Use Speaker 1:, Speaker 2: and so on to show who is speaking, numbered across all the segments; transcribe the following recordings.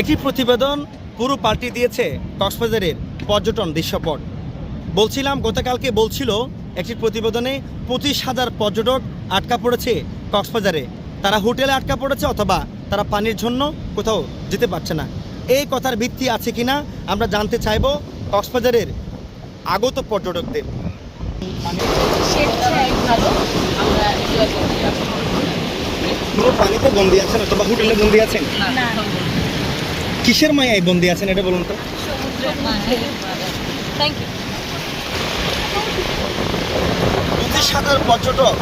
Speaker 1: একটি প্রতিবেদন পুরো পাল্টে দিয়েছে কক্সবাজারের পর্যটন দৃশ্যপট। বলছিলাম, গতকালকে বলছিল, একটি প্রতিবেদনে পঁচিশ হাজার পর্যটক আটকা পড়েছে কক্সবাজারে। তারা হোটেলে আটকা পড়েছে অথবা তারা পানির জন্য কোথাও যেতে পারছে না। এই কথার ভিত্তি আছে কিনা আমরা জানতে চাইব কক্সবাজারের আগত পর্যটকদের। পানিতে বন্দি আছেন অথবা হোটেলে বন্দি আছেন?
Speaker 2: না।
Speaker 1: কিসের মায়ায় বন্দি আছেন? এটা বলুন তো। পঁচিশ হাজার পর্যটক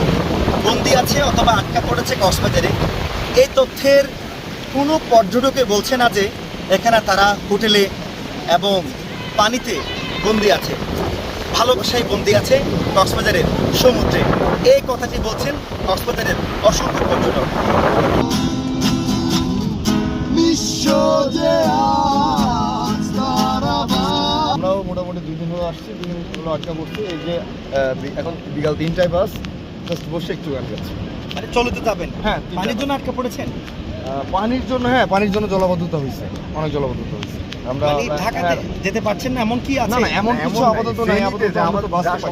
Speaker 1: বন্দি আছে অথবা আটকা পড়েছে কক্সবাজারে। এই তথ্যের কোনো পর্যটকে বলছে না যে এখানে তারা হোটেলে এবং পানিতে বন্দি আছে। ভালোবাসায় বন্দি আছে কক্সবাজারের সমুদ্রে। এই কথাটি বলছেন কক্সবাজারের অসংখ্য পর্যটক।
Speaker 3: আমরাও মোটামুটি দুই দিন হলো আসছি দুই দিন হলো আটকা পড়ছি। এই যে এখন বিকাল তিনটায় বাস জাস্ট বসে একটু গান গাচ্ছি।
Speaker 1: মানে চলে তো যাবেন।
Speaker 3: হ্যাঁ,
Speaker 1: পানির জন্য আটকা পড়েছেন?
Speaker 3: পানির জন্য হ্যাঁ পানির জন্য জলাবদ্ধতা হয়েছে অনেক জলাবদ্ধতা হয়েছে আমরা
Speaker 1: মানে ঢাকাতে
Speaker 3: হ্যাঁ,
Speaker 1: যেতে পারছেন না এমন কি আছে
Speaker 3: না এমন কিছু
Speaker 4: এমন
Speaker 3: আপাতত নাই আপাতত
Speaker 4: যা
Speaker 3: আমরা তো বাসে
Speaker 4: যা।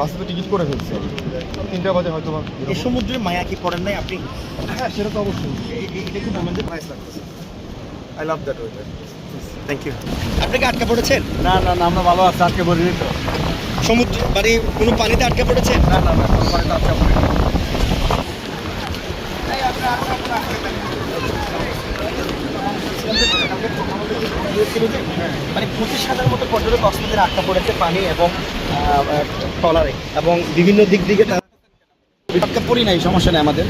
Speaker 3: বাসে তো টিকিট করে ফেলছি তিনটা বাজে হয়তো
Speaker 1: এই সমুদ্রের মায়া কি পড়েন নাই আপনি?
Speaker 3: হ্যাঁ সেটা তো অবশ্যই।
Speaker 1: এটা কি আমাদের
Speaker 3: নাইস লাগতেছে? I love that weather
Speaker 1: thank you আপনি কি আটকা পড়েছেন?
Speaker 4: না না না আমরা ভালো আছি আজকে বলিনি তো।
Speaker 1: সমুদ্র মানে কোনো পানিতে আটকা পড়েছেন?
Speaker 4: না না না কোনো পানিতে আটকা পড়িনি।
Speaker 1: মানে পঁচিশ হাজার মতো পর্যটক কক্সবাজারে আটকা পড়েছে পানি এবং ট্রলারে। এবং বিভিন্ন দিক দিকে তারা
Speaker 4: আটকা পড়ি নাই সমস্যা নেই আমাদের।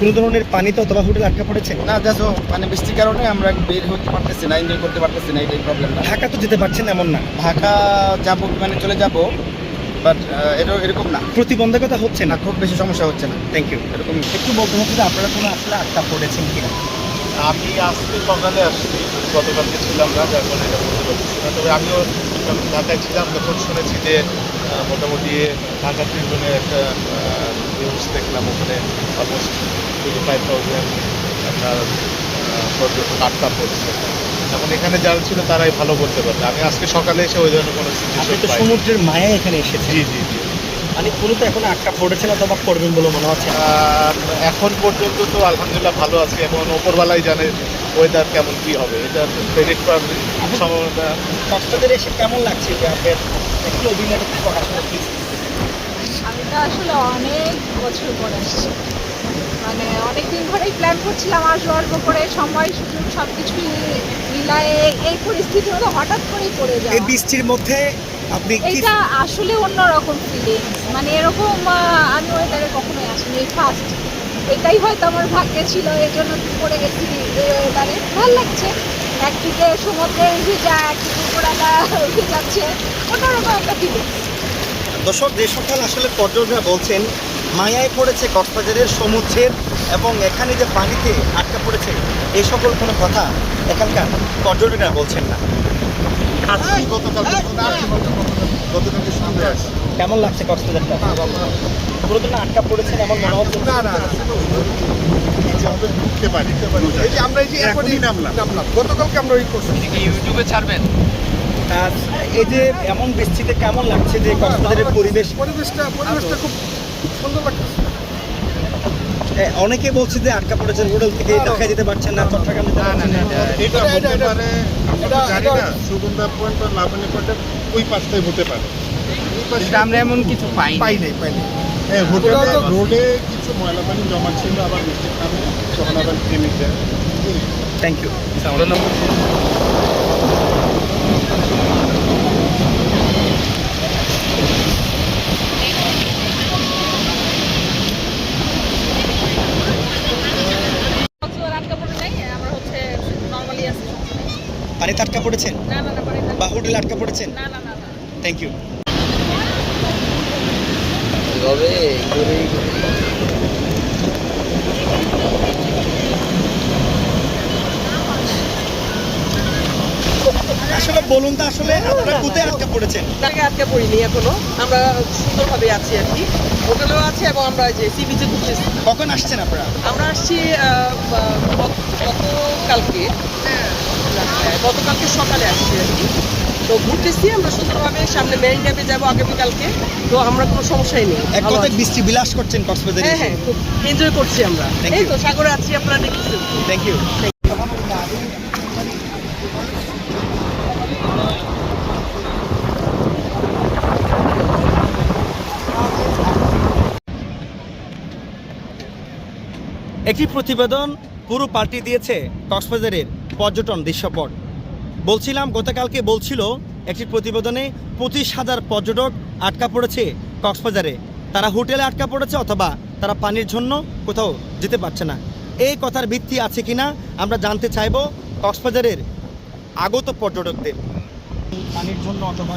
Speaker 1: কোনো ধরনের পানিতে অথবা হোটেলে আটকা পড়েছে?
Speaker 4: না দেখো মানে বৃষ্টির কারণে আমরা বের হতে পারতেছি না এনজয় করতে পারতেছি না এটাই প্রবলেম
Speaker 1: ঢাকা তো যেতে পারছেন এমন না।
Speaker 4: ঢাকা যাব মানে চলে যাব বাট এটা এরকম না।
Speaker 1: প্রতিবন্ধকতা হচ্ছে
Speaker 4: না।
Speaker 1: না
Speaker 4: খুব বেশি সমস্যা হচ্ছে না।
Speaker 1: থ্যাংক ইউ
Speaker 4: এরকম
Speaker 1: একটু বলতে হচ্ছে যে আপনারা কোনো আসলে আটকা পড়েছেন কিনা?
Speaker 5: আমি আজকে সকালে আসছি গতকালকে ছিলাম না যার কারণে এটা বলতে পারছি না। তবে আমিও ঢাকায় ছিলাম তখন শুনেছি যে মোটামুটি ঢাকা ট্রিবিউনে একটা নিউজ দেখলাম ওখানে অলমোস্ট টোয়েন্টি ফাইভ থাউজেন্ড আপনার পর্যটক আটকা পড়ছে এখন এখানে যারা ছিল তারাই ভালো বলতে পারবে। আমি আজকে সকালে এসে ওই ধরনের কোনো সিচুয়েশন
Speaker 1: তো সমুদ্রের মায়া এখানে এসেছেন।
Speaker 5: জি জি জি।
Speaker 1: মানে কোনো তো এখন আটকা পড়েছেন অথবা পড়বেন বলে মনে হচ্ছে? না।
Speaker 5: এখন পর্যন্ত তো আলহামদুলিল্লাহ ভালো আছি এখন ওপরবেলায় জানে ওয়েদার কেমন কি হবে। এটা প্রেডিক্ট করার সম্ভাবনা।
Speaker 1: কক্সবাজারে এসে কেমন লাগছে? যে আপনার একটু অভিনয়টা প্রকাশ
Speaker 2: তো আসলে অনেক বছর পরে আসছি। মানে অনেকদিন ধরেই প্ল্যান করছিলাম আসব আসব করে সময় সুযোগ সব কিছুই মিলায়ে এই পরিস্থিতির মধ্যে হঠাৎ করেই পড়ে
Speaker 1: এই বৃষ্টির মধ্যে আপনি কি
Speaker 2: এটা আসলে অন্যরকম ফিলিংস মানে এরকম আমি ওয়েদারে কখনোই আসিনি এই ফার্স্ট এটাই হয়তো আমার ভাগ্যে ছিল এই জন্য পড়ে গেছি ওয়েদারে ভালো লাগছে। একদিকে সমুদ্রে ভিজা একদিকে উঠে যাচ্ছে। অন্যরকম একটা ফিলিংস
Speaker 1: দর্শক যে সকল আসলে পর্যটকরা বলছেন মায়ায় পড়েছে কক্সবাজারের সমুদ্রের এবং এখানে যে পানিতে আটকা পড়েছে এই সকল কোনো কথা এখানকার পর্যটকরা বলছেন না।
Speaker 3: শুনতে আসছি।
Speaker 1: কেমন লাগছে কক্সবাজারটা? পুরোদিন আটকা পড়েছেন এমন মনে হচ্ছে?
Speaker 3: না ঢুকতে পারি আমরা এই যে এখনই নামলাম। গতকালকে আমরা ওই করছি।
Speaker 1: আর এই যে এমন বৃষ্টিতে কেমন লাগছে যে কক্সবাজারের পরিবেশ
Speaker 3: পরিবেশটা পরিবেশটা খুব সুন্দর লাগতেছে।
Speaker 1: এ, অনেকে বলছে যে আটকা পড়েছেন হোটেল থেকে দেখা যেতে পারছেন না চট্টগ্রাম
Speaker 5: এটা হতে
Speaker 3: এটা-
Speaker 5: পারে জানি না। সুগন্ধা পয়েন্ট বা লাবণী পয়েন্টের ওই পাশটাই হতে পারে।
Speaker 4: আমরা এমন কিছু পাই
Speaker 3: পাই নাই পাই নাই
Speaker 5: হ্যাঁ হোটেলে রোডে কিছু ময়লা পানি জমা ছিল আবার বৃষ্টির কারণে তখন আবার থেমে যায়।
Speaker 1: থ্যাংক ইউ
Speaker 2: কক্সবাজার আটকা পড়ে নাই আমরা হচ্ছে নর্মালি আছি
Speaker 1: পানিতে আটকা পড়েছেন?
Speaker 2: না না না পারি না।
Speaker 1: বা হোটেলে আটকা পড়েছেন?
Speaker 2: না না না না।
Speaker 1: থ্যাংক ইউ আসলে বলুন তো আসলে আপনারা কোথায় আটকা পড়েছেন?
Speaker 6: তাকে আটকে পড়িনি এখনও। আমরা সুন্দরভাবে আছি আর কি। হোটেলেও আছে এবং আমরা যে সি বিচে ঘুরতেছি।
Speaker 1: কখন আসছেন আপনারা?
Speaker 6: আমরা আসছি গতকালকে। হ্যাঁ, গতকালকে সকালে আসছি আর কি। তো ঘুরতেছি আমরা সুন্দরভাবে সামনে মেরিন ড্রাইভে যাব আগামীকালকে। তো আমরা কোনো সমস্যাই নেই
Speaker 1: এক কথায় বৃষ্টি বিলাস করছেন কক্সবাজারে
Speaker 6: হ্যাঁ হ্যাঁ খুব এনজয় করছি আমরা। এই তো সাগরে আছি আপনারা দেখতেছেন।
Speaker 1: থ্যাংক ইউ একটি প্রতিবেদন পুরো পাল্টে দিয়েছে কক্সবাজারের পর্যটন দৃশ্যপট। বলছিলাম, গতকালকে বলছিল, একটি প্রতিবেদনে পঁচিশ হাজার পর্যটক আটকা পড়েছে কক্সবাজারে। তারা হোটেলে আটকা পড়েছে অথবা তারা পানির জন্য কোথাও যেতে পারছে না। এই কথার ভিত্তি আছে কি না আমরা জানতে চাইব কক্সবাজারের আগত পর্যটকদের। পানির জন্য অথবা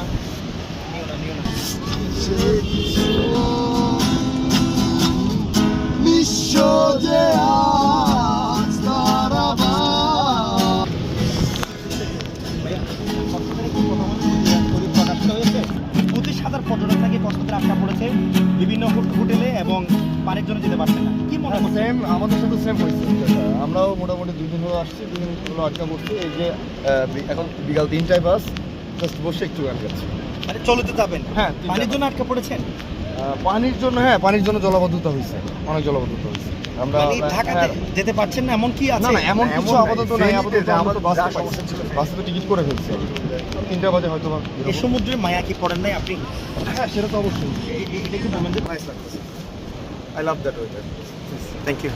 Speaker 1: পড়েছে বিভিন্ন হোট- হোটেলে এবং পানির জন্য যেতে পারছে না। কি মনে হয়
Speaker 3: সেম আমাদের সাথে সেম হয়েছে। আমরাও মোটামুটি দুই দিন হলো আসছি দুই দিন হলো আটকা পড়ছি এই যে এখন বিকাল তিনটায় বাস জাস্ট বসে একটু গান গাচ্ছি।
Speaker 1: মানে চলতে যাবেন।
Speaker 3: হ্যাঁ,
Speaker 1: পানির জন্য আটকা পড়েছেন?
Speaker 3: পানির জন্য হ্যাঁ পানির জন্য জলাবদ্ধতা হয়েছে। অনেক জলাবদ্ধতা হয়েছে। আমরা
Speaker 1: মানে ঢাকাতে
Speaker 3: হ্যাঁ,
Speaker 1: যেতে পারছেন না এমন কি আছে
Speaker 3: না এমন কিছু আপাতত নাই আপাতত আমরা তো বাসে।
Speaker 5: সমস্যা ছিল।
Speaker 3: বাসে তো টিকিট করে ফেলছি তিনটা বাজে হয়তো
Speaker 1: এই সমুদ্রে মায়া কি পড়েন নাই আপনি?
Speaker 3: হ্যাঁ সেটা তো অবশ্যই।
Speaker 1: এটা কি বলবেন যে
Speaker 3: নাইস লাগতেছে। I love that weather
Speaker 1: thank you